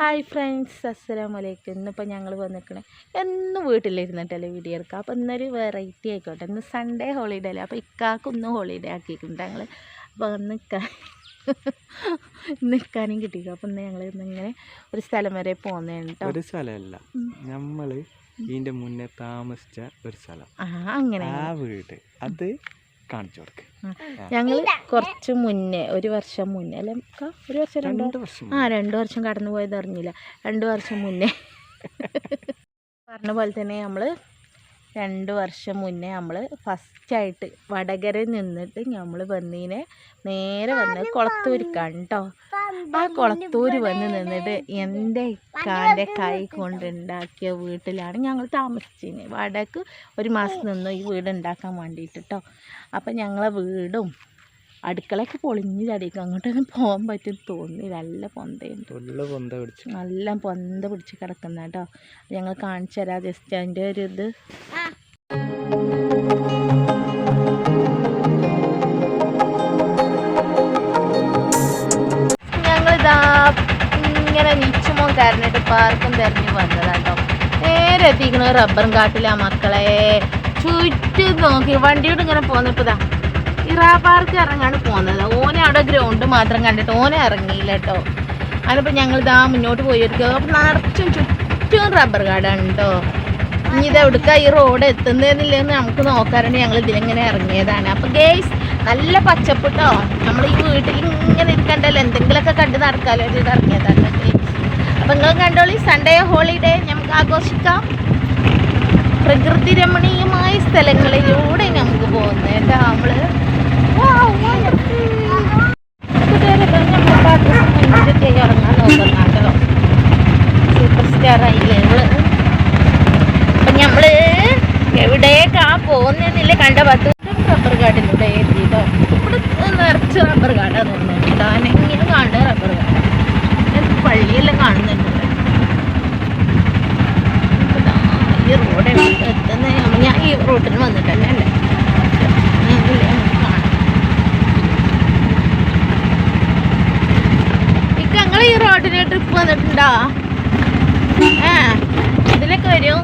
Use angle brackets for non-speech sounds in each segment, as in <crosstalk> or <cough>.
Hi friends അസ്സലാമു അലൈക്കും. ഇന്നിപ്പോൾ ഞങ്ങൾ വന്നിരിക്കണേ എന്നും വീട്ടിലിരുന്നിട്ടല്ലേ വീഡിയോ എടുക്കുക അപ്പോൾ ഇന്നൊരു വെറൈറ്റി ആയിക്കോട്ടെ. ഇന്ന് സൺഡേ ഹോളിഡേ അല്ലേ? അപ്പോൾ ഇക്കാക്കും ഇന്ന് ഹോളിഡേ ആക്കിയിട്ടുണ്ട് ഞങ്ങൾ അപ്പോൾ നിൽക്കാൻ നിൽക്കാനും കിട്ടിയില്ല അപ്പോൾ ഇന്ന് ഞങ്ങൾ <laughs> ഇന്നിങ്ങനെ ഒരു സ്ഥലം വരെ പോകുന്നതാണ് ഒരു സ്ഥലമല്ല. നമ്മൾ ഇതിന്റെ മുന്നേ താമസിച്ച ഒരു സ്ഥലം. ആ അങ്ങനെ. ആ വീട്. അത് കാണിച്ചു കൊടുക്കുക ഞങ്ങൾ കുറച്ച് മുന്നേ ഒരു വർഷം മുന്നേ അല്ലെ ഒരു വർഷം രണ്ടോ? വർഷം ആ രണ്ട് വർഷം കടന്നു പോയത് അറിഞ്ഞില്ല. രണ്ട് വർഷം മുന്നേ. <laughs> പറഞ്ഞ പോലെ തന്നെ നമ്മൾ രണ്ട് വർഷം മുന്നേ നമ്മൾ ഫസ്റ്റായിട്ട് വടകരയിൽ നിന്നിട്ട് നമ്മൾ വന്നീനെ നേരെ വന്ന് കുളത്തൂരിക്കാണ് കേട്ടോ ആ കുളത്തൂര് വന്ന് നിന്നിട്ട് എന്റെ ഇക്കാന്റെ കൈ കൊണ്ടുണ്ടാക്കിയ വീട്ടിലാണ് ഞങ്ങൾ താമസിച്ചത് വടക്ക് ഒരു മാസം നിന്നു ഈ വീട് ഉണ്ടാക്കാൻ വേണ്ടിയിട്ട് കേട്ടോ അപ്പം ഞങ്ങളെ വീടും അടുക്കളയൊക്കെ പൊളിഞ്ഞ് ചടിക്കും അങ്ങോട്ടൊന്നും പോകാൻ പറ്റും തോന്നി നല്ല പൊന്തയുണ്ട്. നല്ല പൊന്ത പിടിച്ച്. കിടക്കുന്ന കേട്ടോ ഞങ്ങൾ കാണിച്ചു തരാം. ജസ്റ്റ് അതിന്റെ ഒരു ഇത്. ഞങ്ങളിതാ ഇങ്ങനെ നിച്ചുമോ കരഞ്ഞിട്ട് പാർക്കും തിരഞ്ഞു വന്നതാട്ടോ നേരെ എത്തിക്കണ റബ്ബറും കാട്ടിലാ മക്കളെ. ചുറ്റും നോക്കി വണ്ടിയോട് ഇങ്ങനെ പോന്നപ്പോ ഇതാ ഇറാ പാർക്ക് ഇറങ്ങാണ് പോകുന്നത്. ഓനെ അവിടെ ഗ്രൗണ്ട് മാത്രം കണ്ടിട്ട് ഓനെ ഇറങ്ങിയില്ല കേട്ടോ. അതിനിപ്പോൾ ഞങ്ങൾ ഇതാ മുന്നോട്ട് പോയിരിക്കുക അപ്പം നിറച്ചും ചുറ്റും റബ്ബർ കാടാണ് കേട്ടോ. ഇനി ഇത് എവിടുക്ക ഈ റോഡ് എത്തുന്നതെന്നില്ലെന്ന് നമുക്ക് നോക്കാറുണ്ട് ഞങ്ങൾ ഇതിലിങ്ങനെ ഇറങ്ങിയതാണ്. അപ്പം ഗേസ് നല്ല പച്ചപ്പ് കേട്ടോ നമ്മൾ ഈ വീട്ടിൽ ഇങ്ങനെ ഇരിക്കണ്ടല്ലോ. എന്തെങ്കിലുമൊക്കെ കണ്ട് നടക്കാലോ ഇത് ഇറങ്ങിയതാണ് അപ്പോൾ അപ്പം നിങ്ങൾ കണ്ടോളി. സൺഡേ ഹോളിഡേ നമുക്ക് ആഘോഷിക്കാം. പ്രകൃതി രമണീയമായ സ്ഥലങ്ങളിലൂടെ നമുക്ക് പോകുന്നത് കേട്ടോ നമ്മൾ എവിടേക്കാ പോകുന്നില്ല കണ്ട പത്ത്. റബ്ബർ കാട്ടിലൂടെ എത്തിട്ടോ ഇവിടെ നിറച്ച് റബ്ബർ കാടാ തോന്നുന്നു താനെങ്കിലും കാണുന്ന റബ്ബർ കാട് ഞാൻ പള്ളിയെല്ലാം കാണുന്നുണ്ട് ഇവിടെ. അപ്പൊ ദാ ഈ റോഡ് എത്തുന്ന ഞാൻ ഈ റോട്ടിന് വന്നിട്ടല്ലേ അല്ലേ ഞാൻ ഇതിലെ നമുക്ക് കാണാം. ഇക്ക ഞങ്ങൾ ഈ റോഡിന് ട്രിപ്പ് വന്നിട്ടുണ്ടോ ആ ഇതിലൊക്കെ വരും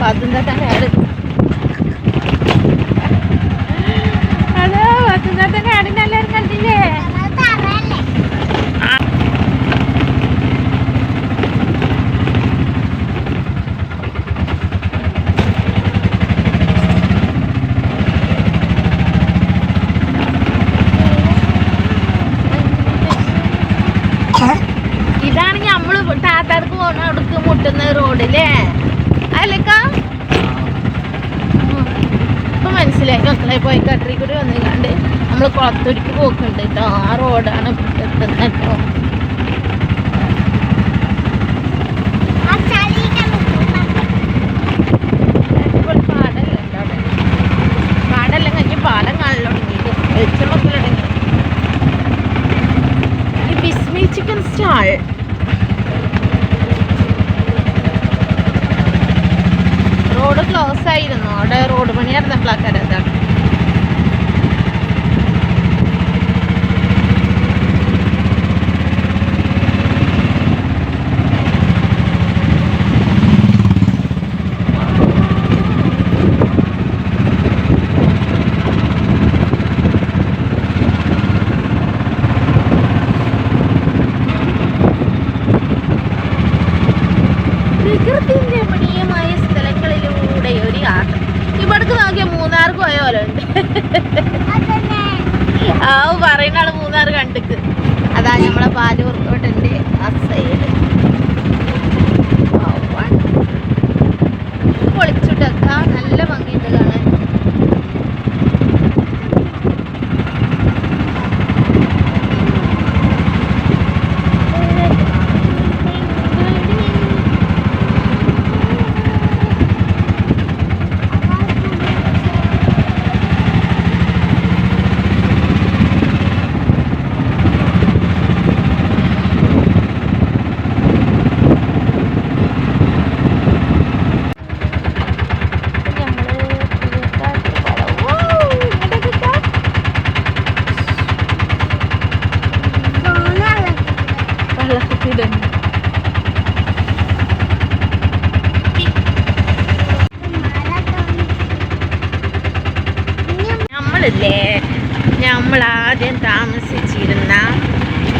പത്തുന്നത്തന്നെ അതോ പത്തുന്നത്തന്നെ ആടിനെ എല്ലാവരും കണ്ടില്ലേ? ഇതാണ് നമ്മൾ താത്താർക്ക് പോകുന്ന അവിടേക്ക് മുട്ടുന്ന റോഡില്ലേ അല്ലേക്ക ഇപ്പൊ മനസ്സിലായി. മക്കളെ പോയി കട്ടറി കൂടി വന്നു കണ്ട് നമ്മൾ കുളത്തൂരിക്ക് പോക്കുണ്ട് കേട്ടോ ആ റോഡാണ് എത്തുന്നത് കേട്ടോ. വെളിച്ചമൊക്കെ തുടങ്ങി. Bismi chicken stall road close ആയിരുന്നു. അവിടെ റോഡ് പണി നടന്നപ്പോഴാക്കാരം അതാണ് നമ്മളില്ലേ നമ്മൾ ആദ്യം താമസിച്ചിരുന്ന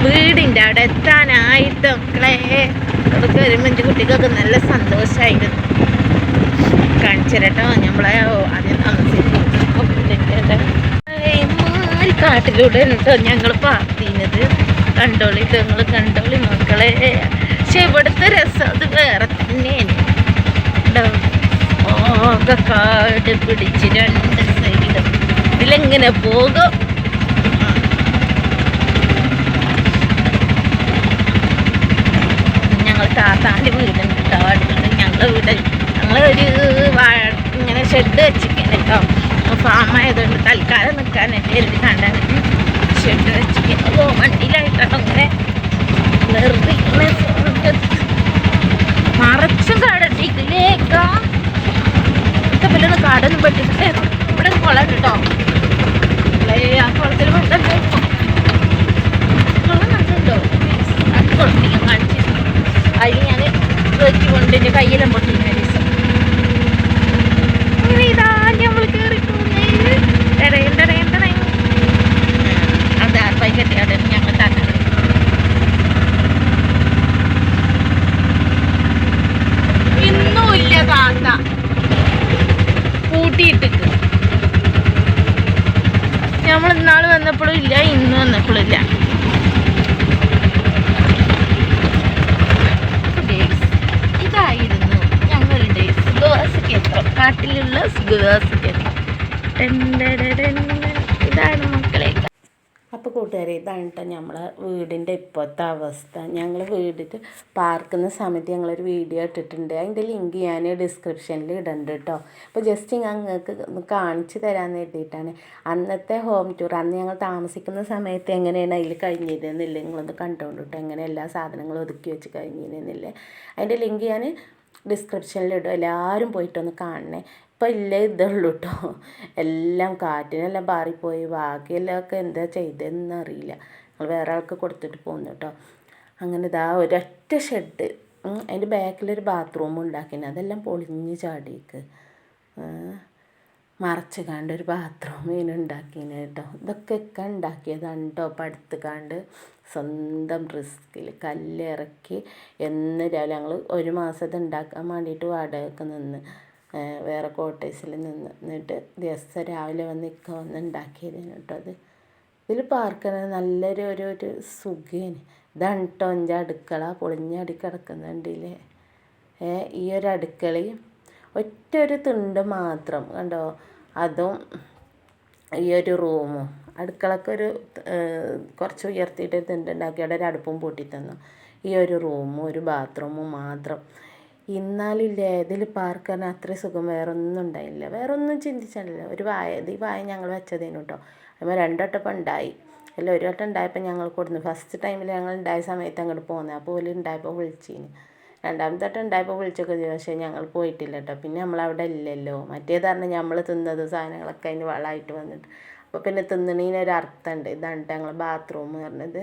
വീടിന്റെ അവിടെ എത്താനായിട്ട് മക്കളെ. അതൊക്കെ വരുമ്പോൾ എന്റെ കുട്ടികൾക്ക് നല്ല സന്തോഷമായിരുന്നു കാണിച്ചിരട്ടോ നമ്മളെ ആദ്യം താമസിച്ചിരുന്ന കാട്ടിലൂടെ ഉണ്ടോ ഞങ്ങൾ പാർത്തിനത്? കണ്ടോളി നിങ്ങൾ കണ്ടോളി മക്കളെ. പക്ഷെ ഇവിടുത്തെ രസം അത് വേറെ തന്നെയാണ്. ഓ കാട് പിടിച്ച് രണ്ട് സൈഡ് ഇതിലെങ്ങനെ പോകും? താത്താന്റെ വീടുണ്ട് കേട്ടോ അടുത്തുണ്ട്. ഞങ്ങളെ വീട് ഞങ്ങളൊരു ഇങ്ങനെ ഷെഡ് വെച്ചിരിക്കാൻ കേട്ടോ. ഫാം ആയതുകൊണ്ട് തൽക്കാലം നിൽക്കാനായിട്ട് എഴുതി കണ്ടാണ്. ഷെഡ് വെച്ചിരിക്കുന്നു വണ്ടിയിലായിട്ടോ അങ്ങനെ വെറുതെ ഇങ്ങനെ മറച്ചും കാടട്ടിക്കില്ലേക്കാ പിന്നെ കാടൊന്നും പറ്റില്ല ഇവിടെ കുളം കേട്ടോ. ആ കുളത്തിൽ വെള്ളം കുളം കണ്ടുണ്ടോ അത് കുളത്തിൽ ഞാൻ കാണിച്ചിരുന്നു. അതിൽ ഞാൻ വെച്ചുകൊണ്ട് എന്റെ കയ്യിലും പൊട്ടിയിരുന്ന ദിവസം അങ്ങനെ ഇതാ നമ്മൾ കയറി അത് ആർപ്പായി കെട്ടിയാടെ ഞങ്ങൾ താത്തത് ഇന്നും ഇല്ല താത്ത പൂട്ടിയിട്ടിട്ട് നമ്മൾ ഇന്നാൾ വന്നപ്പോഴും ഇല്ല ഇന്ന് വന്നപ്പോഴും ഇല്ല Days. ഇതായിരുന്നു ഞങ്ങളുടെ സുഖവാസകേന്ദ്രം കാട്ടിലുള്ള സുഖവാസകേന്ദ്രം ടെൻഡഡഡൻ. ഇതാണ് മക്കളെ. അപ്പോൾ കൂട്ടുകാരെ ഇതാണ് കേട്ടോ നമ്മളെ വീടിന്റെ ഇപ്പോഴത്തെ അവസ്ഥ. ഞങ്ങൾ വീടിട്ട് പാർക്കുന്ന സമയത്ത് ഞങ്ങളൊരു വീഡിയോ ഇട്ടിട്ടുണ്ട്. അതിന്റെ ലിങ്ക് ഞാൻ ഡിസ്ക്രിപ്ഷനിൽ ഇടണ്ട് കേട്ടോ അപ്പോൾ ജസ്റ്റ് ഞാൻ നിങ്ങൾക്ക് കാണിച്ചു തരാമെന്ന് എഴുതിയിട്ടാണ് അന്നത്തെ ഹോം ടൂർ അന്ന് ഞങ്ങൾ താമസിക്കുന്ന സമയത്ത് എങ്ങനെയാണ് അതിൽ കഴിഞ്ഞിരുന്നില്ല നിങ്ങളൊന്ന് കണ്ടുകൊണ്ട് എങ്ങനെ എല്ലാ സാധനങ്ങളും ഒതുക്കി വെച്ച് കഴിഞ്ഞിരുന്നില്ല അതിന്റെ ലിങ്ക് ഞാൻ ഡിസ്ക്രിപ്ഷനിൽ ഡിസ്ക്രിപ്ഷനിലിടും എല്ലാവരും പോയിട്ടൊന്ന് കാണണേ. ഇപ്പം ഇല്ല ഇതുള്ളൂ കേട്ടോ എല്ലാം കാറ്റിനെല്ലാം പാറിപ്പോയി. ബാക്കിയെല്ലാം ഒക്കെ എന്താ ചെയ്തതെന്ന് അറിയില്ല. ഞങ്ങൾ വേറെ ആൾക്ക് കൊടുത്തിട്ട് പോന്നു കേട്ടോ അങ്ങനെ ഇതാ ഒരൊറ്റ ഷെഡ് അതിന്റെ ബാക്കിലൊരു ബാത്റൂം ഉണ്ടാക്കിന് അതെല്ലാം പൊളിഞ്ഞ് ചാടിക്ക് മറച്ച് കണ്ട് ഒരു ബാത്റൂം ഇതിന് ഉണ്ടാക്കിന് കേട്ടോ ഇതൊക്കെ ഒക്കെ ഉണ്ടാക്കിയതാണ് കേട്ടോ പടുത്ത് കണ്ട് സ്വന്തം റിസ്കിൽ കല്ലിറക്കി എന്ന് രാവിലെ ഞങ്ങൾ ഒരു മാസം ഇത് ഉണ്ടാക്കാൻ വേണ്ടിയിട്ട് വാടകയ്ക്ക് നിന്ന്. വേറെ ക്വാർട്ടേഴ്സിൽ നിന്ന് എന്നിട്ട് ദിവസം രാവിലെ വന്ന് ഇക്ക വന്ന് ഉണ്ടാക്കിയതാണ് കേട്ടോ അത്. ഇതിൽ പാർക്കുന്നത് നല്ലൊരു ഒരു ഒരു സുഖേന്. ഇതാണ് കേട്ടോ എന്റെ അടുക്കള പൊളിഞ്ഞടി കിടക്കുന്നുണ്ടല്ലേ ഈ ഒരു അടുക്കളയും ഒറ്റ ഒരു തുണ്ട് മാത്രം കണ്ടോ? അതും ഈ ഒരു റൂമും അടുക്കളക്കൊരു കുറച്ച് ഉയർത്തിയിട്ട് ഒരു തുണ്ടുണ്ടാക്കി അവിടെ ഒരു അടുപ്പും പൂട്ടി തന്നു ഈ ഒരു റൂമും ഒരു ബാത്റൂമും മാത്രം. ഇന്നാലില്ലേ ഇതിൽ പാർക്കാൻ അത്ര സുഖം വേറെ ഒന്നും ഉണ്ടായില്ല. വേറൊന്നും ചിന്തിച്ചിട്ടില്ല ഒരു വായ ഈ വായ ഞങ്ങൾ വെച്ചതേനു കേട്ടോ അതുമ്പോൾ രണ്ടോട്ടപ്പം ഉണ്ടായി. അല്ല ഒരു വട്ടം ഉണ്ടായപ്പോൾ ഞങ്ങൾ കൊടുന്നു. ഫസ്റ്റ് ടൈമിൽ ഞങ്ങൾ ഉണ്ടായ സമയത്ത് അങ്ങോട്ട് പോകുന്നത് അപ്പോൾ ഓൽ ഉണ്ടായപ്പോൾ വിളിച്ചിന്. രണ്ടാമത്തെ വട്ടം ഉണ്ടായപ്പോൾ വിളിച്ചൊക്കെ ചെയ്തു. പക്ഷേ ഞങ്ങൾ പോയിട്ടില്ല കേട്ടോ പിന്നെ നമ്മളവിടെ ഇല്ലല്ലോ. മറ്റേത് പറഞ്ഞാൽ നമ്മൾ തിന്നത് സാധനങ്ങളൊക്കെ അതിന് വളമായിട്ട് വന്നിട്ട്. അപ്പോൾ പിന്നെ തിന്നണീനൊരർത്ഥമുണ്ട് ഇതാണ് ഞങ്ങൾ ബാത്റൂം പറഞ്ഞത്.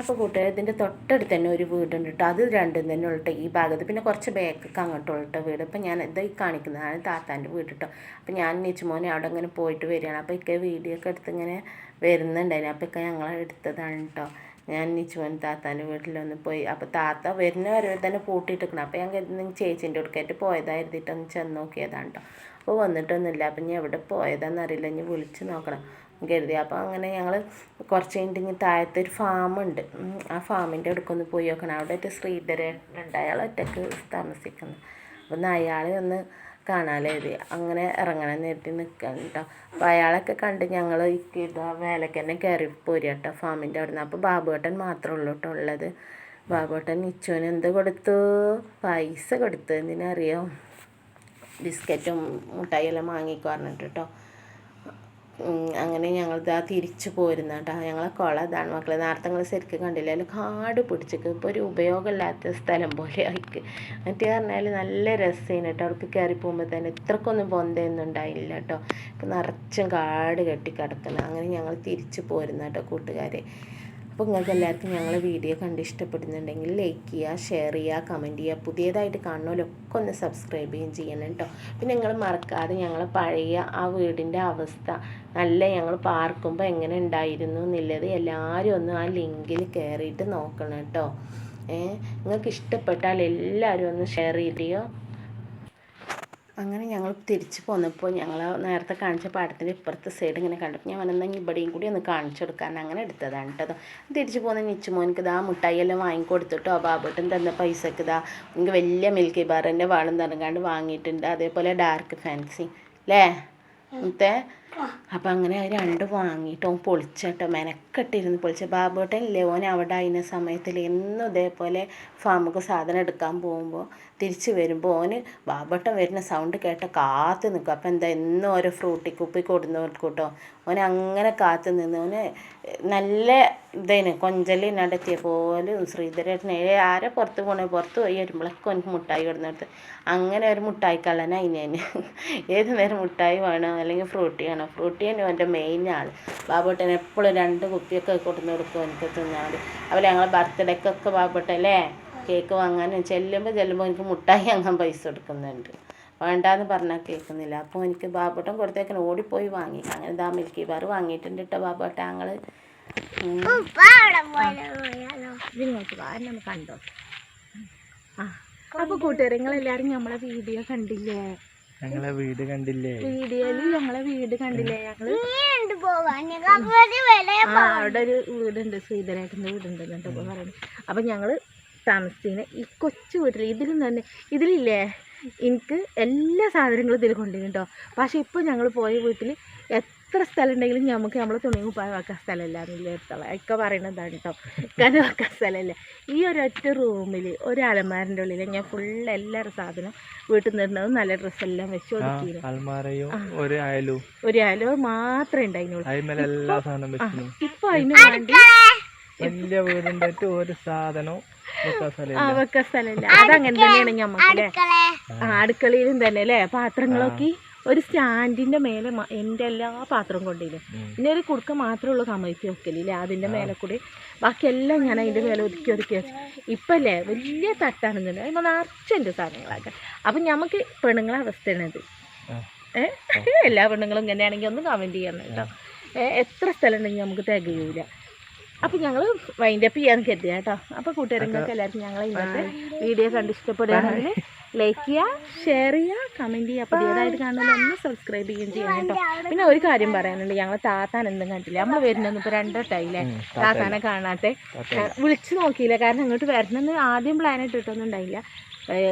അപ്പോൾ കൂട്ടുകാർ ഇതിന്റെ തൊട്ടടുത്ത് തന്നെ ഒരു വീടുണ്ട് കേട്ടോ അത് രണ്ടും തന്നെ ഉള്ളു ഈ ഭാഗത്ത്. പിന്നെ കുറച്ച് ബാക്കൊക്കെ അങ്ങോട്ടുള്ള കേട്ടോ വീട്. അപ്പോൾ ഞാൻ ഇത് ഈ കാണിക്കുന്നതാണ് താത്താന്റെ വീട് കേട്ടോ അപ്പം ഞാൻ നിച്ചുമോനെ അവിടെ ഇങ്ങനെ പോയിട്ട് വരികയാണ്. അപ്പോൾ ഇക്ക വീഡിയോ ഒക്കെ എടുത്ത് ഇങ്ങനെ വരുന്നുണ്ടായിരുന്നു. അപ്പോൾ ഇക്ക ഞങ്ങൾ എടുത്തതാണ് കേട്ടോ ഞാൻ നിച്ചുമോൻ താത്താന്റെ വീട്ടിലൊന്ന് പോയി. അപ്പോൾ താത്ത വരുന്ന വരവ് തന്നെ പൂട്ടിയിട്ടിരിക്കണം. അപ്പോൾ ഞാൻ കരുതുന്ന ചേച്ചീന്റെ അടുക്കായിട്ട് പോയതായിരുന്നിട്ടൊന്ന് ചെന്ന് നോക്കിയതാണ് കേട്ടോ അപ്പോൾ വന്നിട്ടൊന്നുമില്ല. അപ്പം ഞാൻ എവിടെ പോയതാണെന്നറിയില്ല ഇനി വിളിച്ച് നോക്കണം. കരുതി. അപ്പോൾ അങ്ങനെ ഞങ്ങൾ കുറച്ച് കഴിഞ്ഞിട്ട് ഇങ്ങനെ താഴത്തെ ഒരു ഫാമുണ്ട് ആ ഫാമിന്റെ അടുക്കൊന്ന് പോയി നോക്കണം. അവിടെ ഒരു ശ്രീധരൻ ഉണ്ട് അയാൾ ഒറ്റയ്ക്ക് താമസിക്കുന്നു. അപ്പം അയാളെ ഒന്ന് കാണാലേ എഴുതി അങ്ങനെ ഇറങ്ങണം നേരിട്ട് നിൽക്കാൻ കേട്ടോ അപ്പോൾ അയാളൊക്കെ കണ്ട് ഞങ്ങൾ ഇതാ വേലയ്ക്ക് തന്നെ കയറി പോരുക കേട്ടോ ഫാമിന്റെ അവിടെ നിന്ന് അപ്പോൾ ബാബുവേട്ടൻ മാത്രമേ ഉള്ളൂ കേട്ടോ ഉള്ളത്. ബാബുവേട്ടൻ നിച്ചുവിന് എന്ത് കൊടുത്തു? പൈസ കൊടുത്തു. എന്തിനറിയോ? ബിസ്ക്കറ്റും മുട്ടായിയെല്ലാം വാങ്ങിക്കോ പറഞ്ഞിട്ട് കേട്ടോ അങ്ങനെ ഞങ്ങൾ ഇതാ തിരിച്ചു പോരുന്ന കേട്ടോ. ഞങ്ങളെ കുളം ഇതാണ് മക്കളെ. നേരത്തെ നിങ്ങൾ ശരിക്കും കണ്ടില്ല? കാട് പിടിച്ചിക്ക്. ഇപ്പോൾ ഒരു ഉപയോഗമില്ലാത്ത സ്ഥലം പോലെ ആയിക്ക്. മറ്റേ പറഞ്ഞാൽ നല്ല രസമാണ് കേട്ടോ. അവിടെ കയറി പോകുമ്പോൾ തന്നെ ഇത്രക്കൊന്നും പൊന്തയൊന്നും ഉണ്ടായില്ല കേട്ടോ. ഇപ്പം നിറച്ചും കാട് കെട്ടി കിടക്കണം. അങ്ങനെ ഞങ്ങൾ തിരിച്ചു പോരുന്ന കേട്ടോ കൂട്ടുകാരെ. അപ്പോൾ നിങ്ങൾക്ക് എല്ലാവർക്കും ഞങ്ങളെ വീഡിയോ കണ്ട് ഇഷ്ടപ്പെടുന്നുണ്ടെങ്കിൽ ലൈക്ക് ചെയ്യുക ഷെയർ ചെയ്യുക കമന്റ് ചെയ്യുക. പുതിയതായിട്ട് കാണുന്നവരൊക്കെ ഒന്ന് സബ്സ്ക്രൈബ് ചെയ്യുകയും ചെയ്യണം കേട്ടോ. പിന്നെ നിങ്ങൾ മറക്കാതെ ഞങ്ങൾ പഴയ ആ വീടിന്റെ അവസ്ഥ നല്ല ഞങ്ങൾ പാർക്കുമ്പോൾ എങ്ങനെ ഉണ്ടായിരുന്നു എന്നുള്ളത് എല്ലാവരും ഒന്ന് ആ ലിങ്കിൽ കയറിയിട്ട് നോക്കണം കേട്ടോ. ഏഹ് നിങ്ങൾക്ക് ഇഷ്ടപ്പെട്ടാൽ എല്ലാവരും ഒന്ന് ഷെയർ ചെയ്യോ അങ്ങനെ ഞങ്ങൾ തിരിച്ചു പോന്നപ്പോൾ ഞങ്ങൾ നേരത്തെ കാണിച്ച പാടത്തിന്റെ ഇപ്പുറത്തെ സൈഡ് ഇങ്ങനെ കണ്ടപ്പോൾ ഞാൻ വന്നെങ്കിൽ ഇവിടെയും കൂടി ഒന്ന് കാണിച്ചു കൊടുക്കാൻ അങ്ങനെ എടുത്തതാണ് കേട്ടോ തിരിച്ചു പോകുന്ന നിച്ചുമോനിക്ക് ഇതാ മുട്ടായി എല്ലാം വാങ്ങിക്കൊടുത്തിട്ടോ ബാബുട്ടൻ തന്ന പൈസക്ക് ഇതാ എനിക്ക് വലിയ മിൽക്കി ബാറിന്റെ വാളും തറങ്ങാണ്ട് വാങ്ങിയിട്ടുണ്ട് അതേപോലെ ഡാർക്ക് ഫാൻസി അല്ലേ മുത്തേ? അപ്പം അങ്ങനെ അത് രണ്ട് വാങ്ങിയിട്ട് ഓൻ പൊളിച്ചട്ടോ. മെനക്കെട്ടിരുന്ന് പൊളിച്ച. ബാബുട്ടൻ ഓൻ അവിടെ ആയിരുന്ന സമയത്തിൽ എന്നും ഇതേപോലെ ഫാമുക്ക് സാധനം എടുക്കാൻ പോകുമ്പോൾ തിരിച്ച് വരുമ്പോൾ ഓന് ബാബട്ടൻ വരുന്ന സൗണ്ട് കേട്ട കാത്ത് നിൽക്കും. അപ്പം എന്താ എന്നും ഓരോ ഫ്രൂട്ടി കുപ്പി കൊടുന്നവർക്ക് കൂട്ടോ ഓന് അങ്ങനെ കാത്ത് നിന്ന് ഓന് നല്ല ഇതേന് കൊഞ്ചലി നടത്തിയ പോലെ ശ്രീധരേട്ടൻ ആരെ പുറത്ത് പോണേ? പുറത്ത് പോയി വരുമ്പോഴൊക്കെ എനിക്ക് മുട്ടായി കൊടുന്നെടുത്ത് അങ്ങനെ ഒരു മുട്ടായി കള്ളനാ അതിന് ഏത് നേരം മുട്ടായി വേണോ അല്ലെങ്കിൽ ഫ്രൂട്ടി വേണോ ഫ്രൂട്ടി തന്നെ എന്റെ മെയിൻ ആണ് ബാബുട്ടൻ എപ്പോഴും രണ്ട് കുപ്പിയൊക്കെ കൊടുന്ന് കൊടുക്കും എനിക്ക് തിന്നാൻ അതുപോലെ ഞങ്ങളെ ബർത്ത്ഡേക്കൊക്കെ ബാബുട്ടല്ലേ കേക്ക് വാങ്ങാനും ചെല്ലുമ്പോൾ ചെല്ലുമ്പോൾ എനിക്ക് മുട്ടായി വാങ്ങാൻ പൈസ കൊടുക്കുന്നുണ്ട്. വേണ്ടാന്ന് പറഞ്ഞാൽ കേൾക്കുന്നില്ല. അപ്പോൾ എനിക്ക് ബാബുട്ടൻ കൊടുത്തേക്കാൻ ഓടിപ്പോയി വാങ്ങി. അങ്ങനെ ദാ മിൽക്കി ബാർ വാങ്ങിയിട്ടുണ്ട് കേട്ടോ ബാബുട്ട ഞങ്ങൾ കണ്ടോ ആ അപ്പൊ കൂട്ടുകാരെ നമ്മളെ വീഡിയോ കണ്ടില്ലേ? ഞങ്ങളെ വീട് കണ്ടില്ലേ? വീഡിയോയിൽ ഞങ്ങളെ വീട് കണ്ടില്ലേ? ഞങ്ങൾ ആ അവിടെ ഒരു വീടുണ്ട്. ശ്രീധരേട്ടന്റെ വീടുണ്ട് എന്നിട്ട് ഇപ്പൊ പറയുന്നത് അപ്പൊ ഞങ്ങൾ താമസിച്ചിന് ഈ കൊച്ചു വീട്ടിൽ ഇതിലും തന്നെ ഇതിലില്ലേ? എനിക്ക് എല്ലാ സാധനങ്ങളും ഇതിൽ കേട്ടോ. പക്ഷെ ഇപ്പോൾ ഞങ്ങൾ പോയ വീട്ടിൽ എത്ര സ്ഥലം ഉണ്ടെങ്കിലും നമുക്ക് നമ്മൾ തുണി കുപ്പായ വെക്കാൻ സ്ഥലമില്ല എന്നുള്ള എടുത്തോളാം ഒക്കെ പറയണതാണ് കേട്ടോ കാരണം വെക്കാൻ സ്ഥലമില്ല. ഈ ഒരൊറ്റ റൂമിൽ ഒരു അലമാരിന്റെ ഉള്ളിൽ ഞാൻ ഫുൾ എല്ലാവരുടെ സാധനം വീട്ടിൽ നിന്നിരുന്നത് നല്ല ഡ്രസ്സെല്ലാം വെച്ച് ഒരു അയലോ. മാത്രം ഉണ്ട് മാത്രമേ ഉണ്ടായിരുന്നുള്ളൂ. ഇപ്പൊ അതിന് വേണ്ടി വലിയ വീടുണ്ടായിട്ട് ഒരു സാധനവും വെക്കാൻ സ്ഥലമില്ല. അതങ്ങനെ തന്നെയാണ് ഞമ്മക്കല്ലേ ആ അടുക്കളയിലും തന്നെ അല്ലേ പാത്രങ്ങളൊക്കെ ഒരു സ്റ്റാൻഡിന്റെ മേലെ എന്റെ എല്ലാ പാത്രവും കൊണ്ടില്ലേ ഇനി ഒരു കുടുക്ക മാത്രമേ ഉള്ളൂ കമഴ്ത്തി വെക്കലില്ലേ അതിന്റെ മേലെ കൂടി. ബാക്കിയെല്ലാം ഞാൻ അതിന്റെ മേലെ ഒതുക്കി ഒതുക്കി വെച്ചു. ഇപ്പം അല്ലേ വലിയ തട്ടാണെന്നുണ്ട് അതിന് നിറച്ചുണ്ട് സാധനങ്ങളൊക്കെ. അപ്പം നമുക്ക് പെണ്ണുങ്ങളെ അവസ്ഥയാണിത് <laughs> എല്ലാ പെണ്ണുങ്ങളും ഇങ്ങനെയാണെങ്കിൽ ഒന്ന് കമന്റ് ചെയ്യണം കേട്ടോ. എത്ര സ്ഥലം ഉണ്ടെങ്കിൽ നമുക്ക് തികയൂല അപ്പം ഞങ്ങൾ വൈൻഡപ്പ് ചെയ്യാൻ കരുതി കേട്ടോ. അപ്പോൾ കൂട്ടുകാരങ്ങൾക്ക് എല്ലാവർക്കും ഞങ്ങളെ ഇന്നത്തെ വീഡിയോ കണ്ട് ഇഷ്ടപ്പെടുകയാണെങ്കിൽ ലൈക്ക് ചെയ്യുക ഷെയർ ചെയ്യുക കമന്റ് ചെയ്യുക പുതിയതായിട്ട് കാണുന്നത് ഒന്ന് സബ്സ്ക്രൈബ് ചെയ്യുകയും ചെയ്യണം കേട്ടോ. പിന്നെ ഒരു കാര്യം പറയാനുണ്ട്. ഞങ്ങൾ താത്താൻ എന്തും കണ്ടില്ല നമ്മൾ വരുന്നതെന്ന് ഇപ്പോൾ രണ്ടോട്ടായില്ലേ താത്താനെ കാണാത്തെ. വിളിച്ചു നോക്കിയില്ല. കാരണം ഇങ്ങോട്ട് വരണമെന്ന് ആദ്യം പ്ലാൻ ഇട്ടിട്ടൊന്നും ഉണ്ടായില്ല.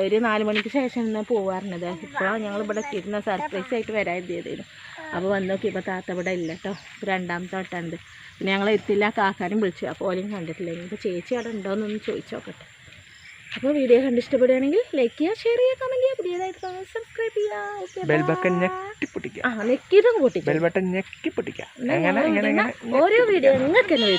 ഒരു നാല് മണിക്ക് ശേഷം ഇന്ന് പോവാറുണ്ട്. ഇപ്പോഴാണ് ഞങ്ങൾ ഇവിടെ എത്തിയിരുന്ന സർപ്രൈസ് ആയിട്ട് വരാൻ ചെയ്തിരുന്നു അപ്പോൾ വന്ന് നോക്കിയപ്പോൾ താത്ത ഇവിടെ ഇല്ല കേട്ടോ. രണ്ടാമത്തെ വട്ടമുണ്ട് പിന്നെ ഞങ്ങൾ എത്തില്ല കാക്കാനും വിളിച്ചു. അപ്പോൾ ഓലെയും കണ്ടിട്ടില്ല. ഇനിയിപ്പോൾ ചേച്ചി അവിടെ ഉണ്ടോയെന്നൊന്ന് ചോദിച്ചു നോക്കട്ടെ. അപ്പോൾ വീഡിയോ കണ്ട് ഇഷ്ടപ്പെടുകയാണെങ്കിൽ ലൈക്ക് ചെയ്യുക ഷെയർ ചെയ്യുക കമന്റ് ചെയ്യുക. പുതിയതായിട്ട് സബ്സ്ക്രൈബ് ചെയ്യുക. ബെൽ ബട്ടൺ ഞെക്കി പൊട്ടിക്കുക. ആ ഞെക്കിയതും പൊട്ടിക്കുക. ബെൽ ബട്ടൺ ഞെക്കി പൊട്ടിക്കുക. അങ്ങനെ എങ്ങനെ ഓരോ വീഡിയോ നിങ്ങൾക്ക് തന്നെ